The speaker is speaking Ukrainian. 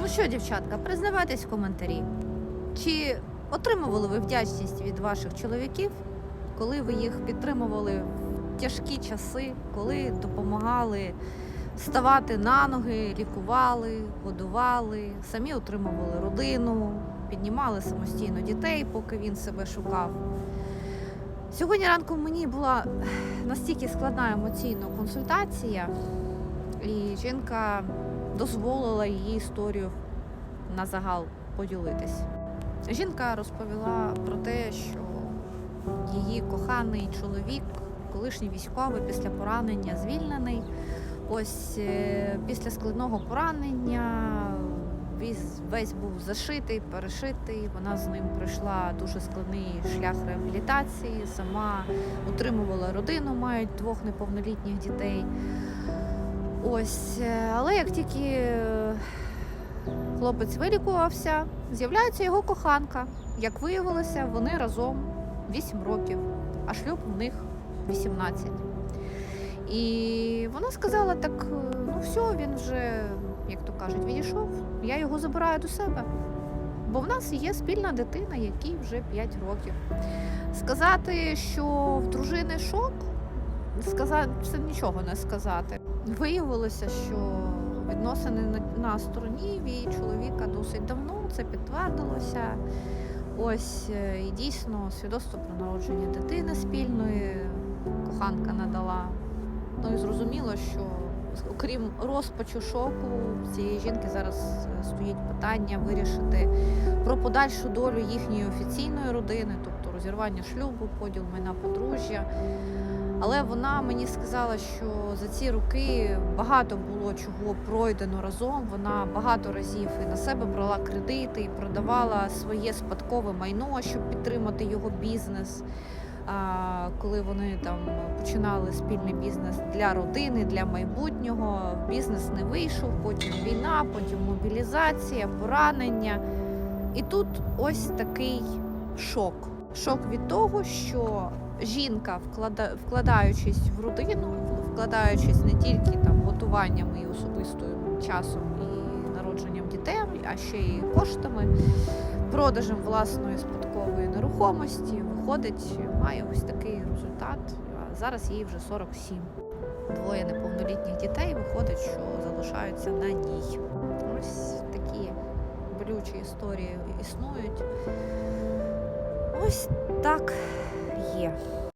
Ну що, дівчатка, признавайтесь в коментарі. Чи отримували ви вдячність від ваших чоловіків, коли ви їх підтримували в тяжкі часи, коли допомагали ставати на ноги, лікували, годували, самі утримували родину, піднімали самостійно дітей, поки він себе шукав. Сьогодні ранком мені була настільки складна емоційна консультація, і жінка дозволила її історію на загал поділитись. Жінка розповіла про те, що її коханий чоловік, колишній військовий після поранення звільнений. Ось е, після складного поранення весь, весь був зашитий, перешитий. Вона з ним пройшла дуже складний шлях реабілітації, сама утримувала родину, мають двох неповнолітніх дітей. Ось, е, але як тільки е, хлопець вилікувався, з'являється його коханка. Як виявилося, вони разом 8 років, а шлюб в них 18. І вона сказала: так, е, ну все, він вже, як то кажуть, відійшов, я його забираю до себе. Бо в нас є спільна дитина, якій вже 5 років. Сказати, що в дружини шок, сказати, це нічого не сказати. Виявилося, що відносини на, стороні в чоловіка досить давно, це підтвердилося. Ось е, і дійсно свідоцтво про народження дитини спільної коханка надала. Ну і зрозуміло, що окрім розпачу шоку, цієї жінки зараз е, стоїть питання вирішити про подальшу долю їхньої офіційної родини, тобто розірвання шлюбу, поділ майна подружжя. Але вона мені сказала, що за ці роки багато було чого пройдено разом. Вона багато разів і на себе брала кредити, і продавала своє спадкове майно, щоб підтримати його бізнес. А, коли вони там починали спільний бізнес для родини, для майбутнього, бізнес не вийшов, потім війна, потім мобілізація, поранення. І тут ось такий шок. Шок від того, що жінка, вкладаючись в родину, вкладаючись не тільки там готуванням і особистим часом і народженням дітей, а ще й коштами, продажем власної спадкової нерухомості, виходить, має ось такий результат. Зараз їй вже 47. Двоє неповнолітніх дітей виходить, що залишаються на ній. Ось такі болючі історії існують. Ось так є.